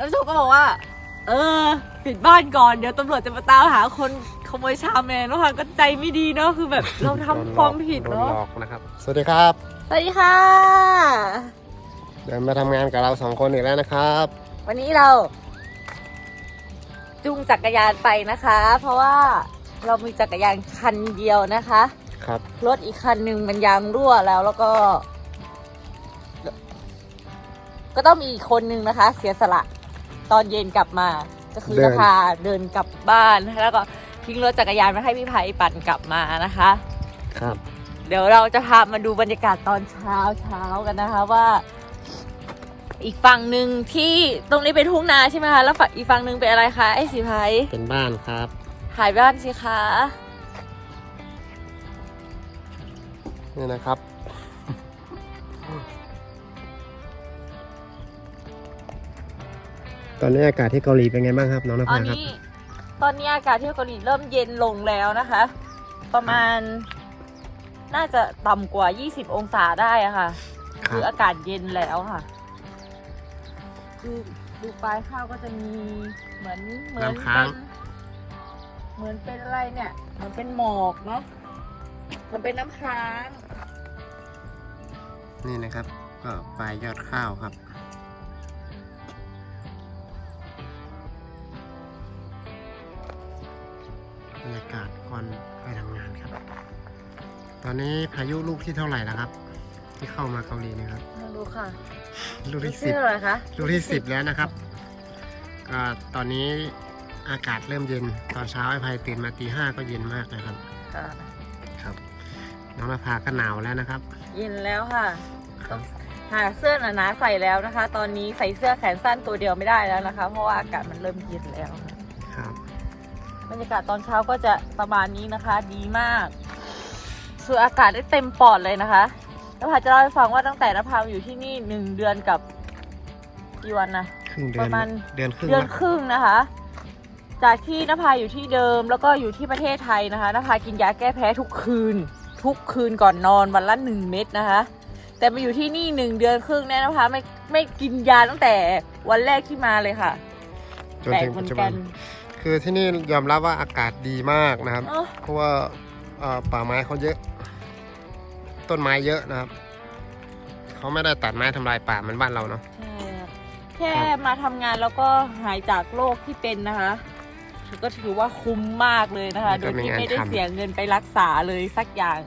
แล้วโชคก็บอกว่า เออ ปิดบ้านก่อนเดี๋ยวตำรวจจะมาตามหาคนขโมยชาแมนแล้วค่ะก็ใจไม่ดีเนาะคือแบบเราทำความผิดโดนเนาะหลอกนะครับ สวัสดีครับ สวัสดีค่ะ เดินมาทำงานกับเราสองคนอีกแล้วนะครับ วันนี้เราจูงจักรยานไปนะคะ เพราะว่าเรามีจักรยานคันเดียวนะคะ ครับ รถอีกคันหนึ่งมันยางรั่วแล้วแล้วก็ ก็ต้องมีอีกคนนึงนะคะ เสียสละ ตอนเย็นกลับมา ก็คือเดิจะน พาเดินกลับบ้านแล้วก็ทิ้งรถจักรยานมาให้พี่ไผ่ปั่นกลับมานะคะ ครับ เดี๋ยวเราจะพามาดูบรรยากาศตอนเช้าเช้ากันนะคะว่า อีกฝั่งหนึ่งที่ตรงนี้เป็นทุ่งนาใช่ไหมคะแล้วฝั่งอีกฝั่งหนึ่งเป็นอะไรคะไอ้สีไผ่เป็นบ้านครับ ถ่ายบ้านสิคะ นี่นะครับ ตอนนี้อากาศที่เกาหลีเป็นไงบ้างครับน้องนตอภานครับ นี้ตอนนี้อากาศที่เกาหลีเริ่มเย็นลงแล้วนะคะ ประมาณ น่าจะต่ำกว่า 20 องศาได้อะค่ะคคือรับอากาศเย็นแล้วค่ะคือดูปลายข้าวก็จะมีเหมือนเหมือนน้ำค้าง เป็นเหมือนเป็นอะไรเนี่ยเหมือนเป็นหมอกเนาะมันเป็นน้ำค้าง นี่นะครับ ก็ปลายยอดข้าวครับ บรรยากาศก่อนไปทำงานครับ ตอนนี้พายุลูกที่เท่าไหร่แล้วครับ ที่เข้ามาเกาหลีเนะครับไม่รู้ค่ะลูกที่สิชื่บออะไรคะลูกที่สิบแล้วนะครับ ก็ตอนนี้อากาศเริ่มเย็นตอนเช้าไอ้ภัยตื่นมาตีห้าก็เย็นมากนะครับค่ะครับ น้องนภาก็หนาวแล้วนะครับ เย็นแล้วค่ะต้องหาเสื้อหนาๆใส่แล้วนะคะ ตอนนี้ใส่เสื้อแขนสั้นตัวเดียวไม่ได้แล้วนะคะ เพราะว่าอากาศมันเริ่มเย็นแล้วค่ะครับ บรรยากาศตอนเช้าก็จะประมาณนี้นะคะ ดีมากสูดอากาศได้เต็มปอดเลยนะคะนภาจะเล่าให้ฟังว่าตั้งแต่นภาอยู่ที่นี่หนึ่งเดือนกับกี่วันนะครึ่งเดืปอนระมาณเดือนครึ่งเดือนแล้วครึ่งนะคะ จากที่นภาอยู่ที่เดิมแล้วก็อยู่ที่ประเทศไทยนะคะนภากินยาแก้แพ้ทุกคืน ทุกคืนก่อนนอนวันละหนึ่งเม็ดนะคะ แต่มาอยู่ที่นี่หนึ่งเดือนครึ่งเนี่ยนภาไม่ไม่กินยาตั้งแต่วันแรกที่มาเลยค่ะจนแปลกถึงเหมืปัอจนจุกับันน คือที่นี่ยอมรับว่าอากาศดีมากนะครับเนาะเพราะว่าเอ่อป่าไม้เขาเยอะ ต้นไม้เยอะนะครับ เขาไม่ได้ตัดไม้ทำลายป่าเหมือนบ้านเราเนาะ ใช่ค่ะแค่มาทำงานแล้วก็หายจากโรคที่เป็นนะคะก็ถือว่าคุ้มมากเลยนะคะ โดยที่ไม่ได้เสียเงินไปรักษาเลยสักอย่าง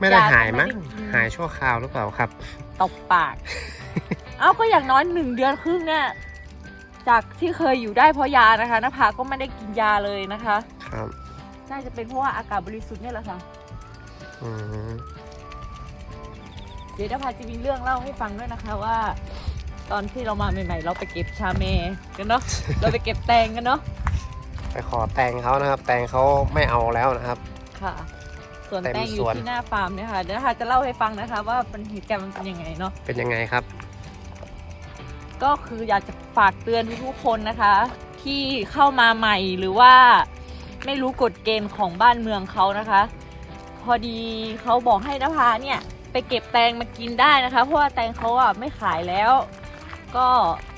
ไม่ได้ยาก็หายมั้งไม่ได้กิน หายชั่วคราวหรือเปล่าครับ ตบปาก เอ้าก็อย่างน้อยหนึ่งเดือนครึ่งเนี่ย จากที่เคยอยู่ได้เพราะยานะคะนภาก็ไม่ได้กินยาเลยนะคะครับน่าจะเป็นเพราะว่าอากาศบริสุทธิ์เนี่ยแหละค่ะอืมเดี๋ยวนภาจะมีเรื่องเล่าให้ฟังด้วยนะคะว่า ตอนที่เรามาใหม่ๆ เราไปเก็บชาเมกันเนาะ เราไปเก็บแตงกันเนาะไปขอแตงเขานะครับ แตงเขาไม่เอาแล้วนะครับ ค่ะ ส่วนเต็มแตงอสยู่วนที่หน้าฟาร์มเนี่ยค่ะเดี๋ยวนะคะจะเล่าให้ฟังนะคะ ว่าเป็นเหตุการณ์มันเป็นยังไงเนาะเป็นยังไงครับ ก็คืออยากจะ ฝากเตือนทุกๆคนนะคะ ที่เข้ามาใหม่หรือว่าไม่รู้กฎเกณฑ์ของบ้านเมืองเขานะคะ พอดีเขาบอกให้นภาเนี่ยไปเก็บแตงมากินได้นะคะ เพราะว่าแตงเขาอะไม่ขายแล้ว ก็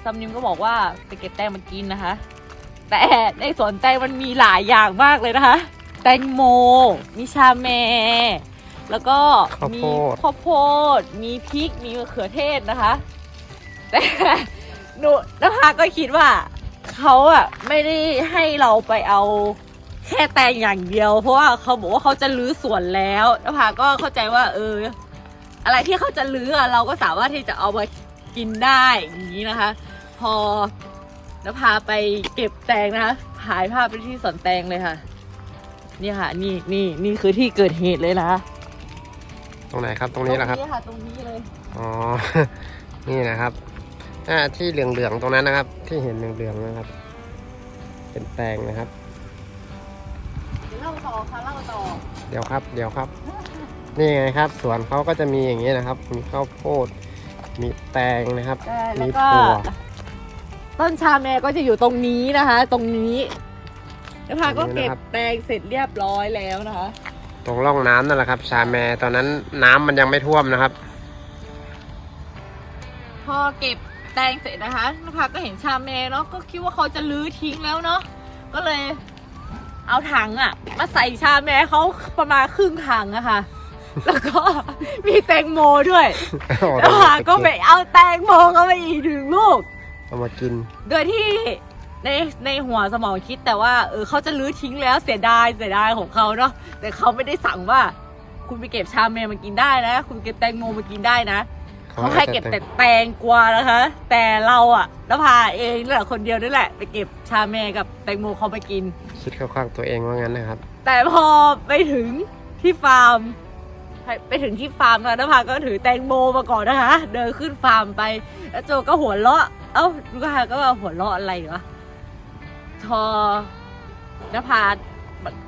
ซัมนิมก็บอกว่าไปเก็บแตงมากินนะคะ แต่ในสวนแตงมันมีหลายอย่างมากเลยนะคะ แตงโม มีชาเมแล้วก็ข้าวมีโพดข้าวโพดมีพริกมีมะเขือเทศนะคะ แต่ หนูนภาก็คิดว่าเขาอะไม่ได้ให้เราไปเอาแค่แตงอย่างเดียว เพราะว่าเขาบอกว่าเขาจะรื้อสวนแล้วนภาก็เข้าใจว่า เออ อะไรที่เขาจะรื้ออะเราก็สามารถที่จะเอามากินได้อย่างนี้นะคะ พอนภาไปเก็บแตงนะคะถ่ายภาพไปที่สวนแตงเลยค่ะ นี่ค่ะ นี่นี่นี่คือที่เกิดเหตุเลยนะคะตรงไหนครับตรงนี้แหละครับ ตรงนี้ค่ะตรงนี้เลย อ๋อ นี่นะครับ อ่าที่เหลืองๆตรงนั้นนะครับ ที่เห็นเหลืองๆนะครับ เป็นแตงนะครับเล่าต่อค่ะเล่าต่อเดี๋ยวครับ เดี๋ยวครับ นี่ไงครับ สวนเขาก็จะมีอย่างนี้นะครับ มีข้าวโพด มีแตงนะครับได้แล้มีวก็ ถั่ว ต้นชาแมก็จะอยู่ตรงนี้นะคะ ตรงนี้แล้วพาก็ตรงนี้เก็บนะครับ แตงเสร็จเรียบร้อยแล้วนะคะ ตรงร่องน้ำนั่นแหละครับ ชาแมตอนนั้นน้ำมันยังไม่ท่วมนะครับ พอเก็บ แตงเสร็จนะคะนภาก็เห็นชาเมเนาะก็คิดว่าเขาจะลื้อทิ้งแล้วเนาะก็เลยเอาถังอะมาใส่ชาเมเขาประมาณครึ่งถังอะค่ะ แล้วก็มีแตงโมด้วยเอานภาก็ไปเอาแตงโมเข้าไปอีกหนึ่งลูกเอามากิน โดยที่ในในหัวสมองคิดแต่ว่าเออเขาจะลื้อทิ้งแล้วเสียดายเสียดายของเขาเนาะแต่เขาไม่ได้สั่งว่า คุณไปเก็บชาเมมากินได้นะ คุณเก็บแตงโมมากินได้นะ เขาให้เก็บแต่แตงกวานะคะ แต่เราอะนภาเองนี่แหละคนเดียวนี่แหละ ไปเก็บชาเมกับแตงโมเขาไปกิน คิดเข้าข้างตัวเองว่างั้นนะครับ แต่พอไปถึงที่ฟาร์ม ไปไปถึงที่ฟาร์มแล้วนภาก็ถือแตงโมมาก่อนนะคะ เดินขึ้นฟาร์มไป แล้วโจก็หัวเราะ เอ้าลูกค้าก็ว่าหัวเราะอะไรวะพอนภา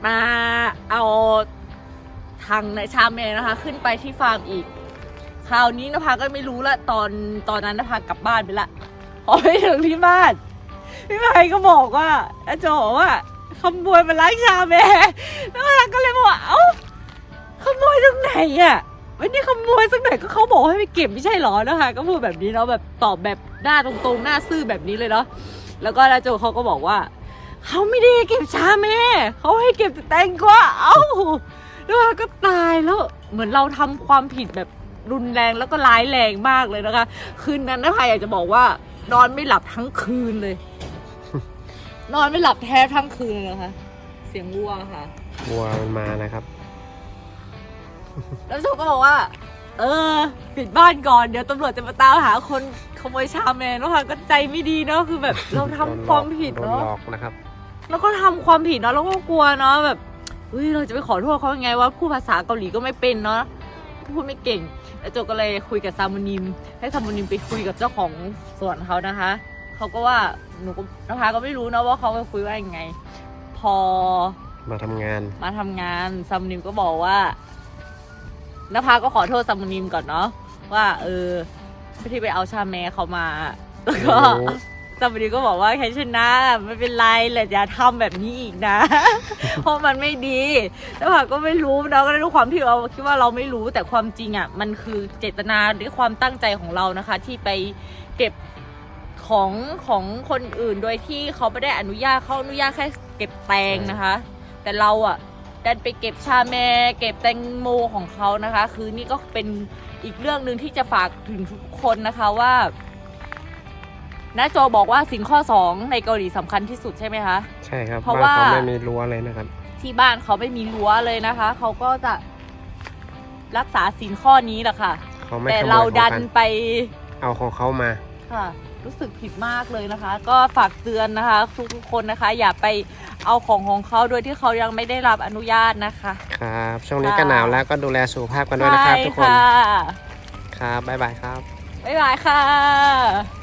มาเอาทางในชามเมนะคะ ขึ้นไปที่ฟาร์มอีก คราวนี้นภาก็ไม่รู้ละตอนตอนนั้นนภากลับบ้านไปละพอไปถึงที่บ้านพี่ไพก็บอกว่าอาโจบอกว่าขโมยมาล้างชาเมแล้วนภาก็เลยบอกว่าเอ้าขโมยตรงไหนอะไม่ได้ขโมยสักหน่อยก็เขาบอกให้ไปเก็บไม่ใช่หรอนะคะก็พูดแบบนี้เนาะแบบตอบแบบหน้าตรงๆหน้าซื่อแบบนี้เลยเนาะแล้วก็แล้วโจเขาก็บอกว่าเขาไม่ได้เก็บชาแม่เขาให้เก็บแต่แตงกวาเอ้าแล้วก็ตายแล้วเหมือนเราทำความผิดแบบ รุนแรงแล้วก็ร้ายแรงมากเลยนะคะ คืนนั้นนะพายอยากจะบอกว่านอนไม่หลับทั้งคืนเลย นอนไม่หลับแทบทั้งคืนเลยนะคะ เสียงวัวค่ะ วัวมันมานะครับ แล้วโชคก็บอกว่า เออ ปิดบ้านก่อนเดี๋ยวตำรวจจะมาตามหาคนขโมยชาแมนแล้วค่ะก็ใจไม่ดีเนาะคือแบบเราทำความผิดโดนเนาะ หลอกนะครับ แล้วก็ทำความผิดเนาะแล้วก็กลัวเนาะแบบเฮ้ยเราจะไปขอโทษเขายังไงว่าพูดภาษาเกาหลีก็ไม่เป็นเนาะ พูดไม่เก่งแล้วโจก็เลยคุยกับซามูนิม ให้ซามูนิมไปคุยกับเจ้าของสวนเขานะคะเขาก็ว่าหนูก็นะคะก็ไม่รู้นะว่าเขาไปคุยว่ายังไง พอมาทำงาน มาทำงานซัมนิมก็บอกว่านภาก็ขอโทษซัมนิมก่อนเนาะว่า เออที่ไปเอาชาแมเขามาแล้วก็โอ้ซัมนิมก็บอกว่าแค่ชนะ ไม่เป็นไรแหละอย่าทำแบบนี้อีกนะ เพราะมันไม่ดีนภาก็ไม่รู้นะก็ได้วยความที่เราคิดว่าเราไม่รู้แต่ความจริงอะมันคือเจตนาด้วยความตั้งใจของเรานะคะ ที่ไปเก็บของของคนอื่นโดยที่เขาไม่ได้อนุญาตเขาอนุญาตแค่เก็บแตงนะคะ แต่เราอะดันไปเก็บชาแมเก็บแตงโมของเขานะคะ คือนี่ก็เป็นอีกเรื่องหนึ่งที่จะฝากถึงทุกคนนะคะว่า น้าโจบอกว่าสิ่งข้อสองในเกาหลีสำคัญที่สุดใช่ไหมคะ ใช่ครับเพราะบ้านเขาว่าไม่มีรั้วเลยนะครับ ที่บ้านเขาไม่มีรั้วเลยนะคะ เขาก็จะรักษาสินข้อนี้แหละค่ะ เขาไม่แต่ขโมยเราของดันกันไปเอาของเขามา ค่ะ รู้สึกผิดมากเลยนะคะ ก็ฝากเตือนนะคะ ทุกๆคนนะคะ อย่าไปเอาของของเขาโดยที่เขายังไม่ได้รับอนุญาตนะคะครับ ช่วงนี้ค่ะก็หนาวแล้วก็ดูแลสุขภาพกันด้วยนะครับทุกคน ใช่ค่ะครับบ๊ายบายครับ บ๊ายบายค่ะ